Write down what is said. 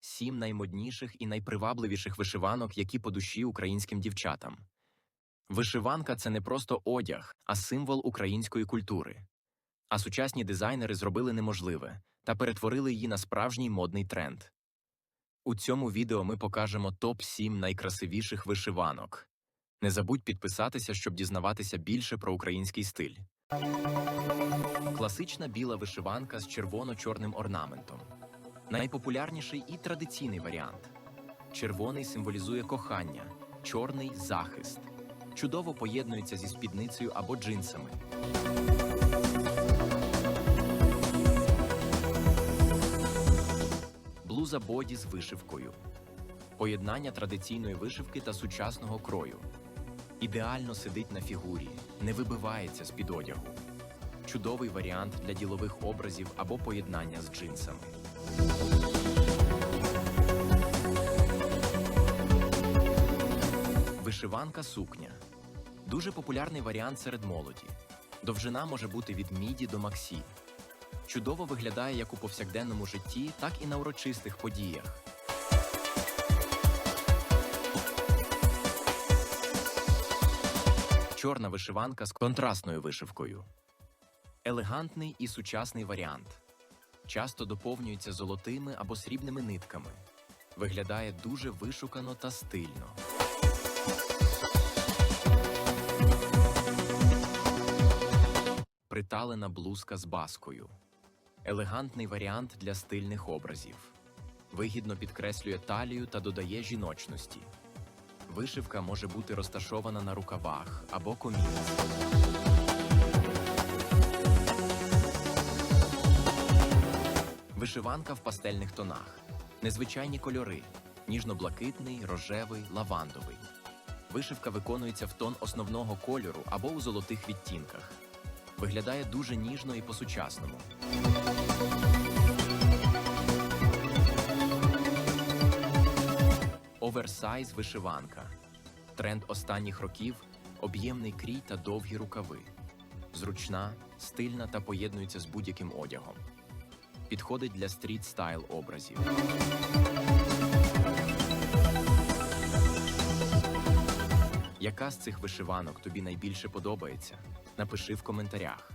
сім наймодніших і найпривабливіших вишиванок, які по душі українським дівчатам. Вишиванка це не просто одяг, а символ української культури. А сучасні дизайнери зробили неможливе та перетворили її на справжній модний тренд. У цьому відео ми покажемо топ-7 найкрасивіших вишиванок. Не забудь підписатися, щоб дізнаватися більше про український стиль. Класична біла вишиванка з червоно-чорним орнаментом. Найпопулярніший і традиційний варіант. Червоний символізує кохання, чорний захист. Чудово поєднується зі спідницею або джинсами. Блуза боді з вишивкою. Поєднання традиційної вишивки та сучасного крою. Ідеально сидить на фігурі, не вибивається з під одягу. Чудовий варіант для ділових образів або поєднання з джинсами. Вишиванка сукня. Дуже популярний варіант серед молоді. Довжина може бути від міді до максі. Чудово виглядає як у повсякденному житті, так і на урочистих подіях. Чорна вишиванка з контрастною вишивкою. Елегантний і сучасний варіант. Часто доповнюється золотими або срібними нитками. Виглядає дуже вишукано та стильно. Приталена блузка з баскою. Елегантний варіант для стильних образів. Вигідно підкреслює талію та додає жіночності. Вишивка може бути розташована на рукавах або комірці. Вишиванка в пастельних тонах. Незвичайні кольори: ніжно-блакитний, рожевий, лавандовий. Вишивка виконується в тон основного кольору або у золотих відтінках. Виглядає дуже ніжно і по-сучасному. Оверсайз вишиванка. Тренд останніх років об'ємний крій та довгі рукави. Зручна, стильна та поєднується з будь-яким одягом. Підходить для стріт стайл образів. Яка з цих вишиванок тобі найбільше подобається? Напиши в коментарях.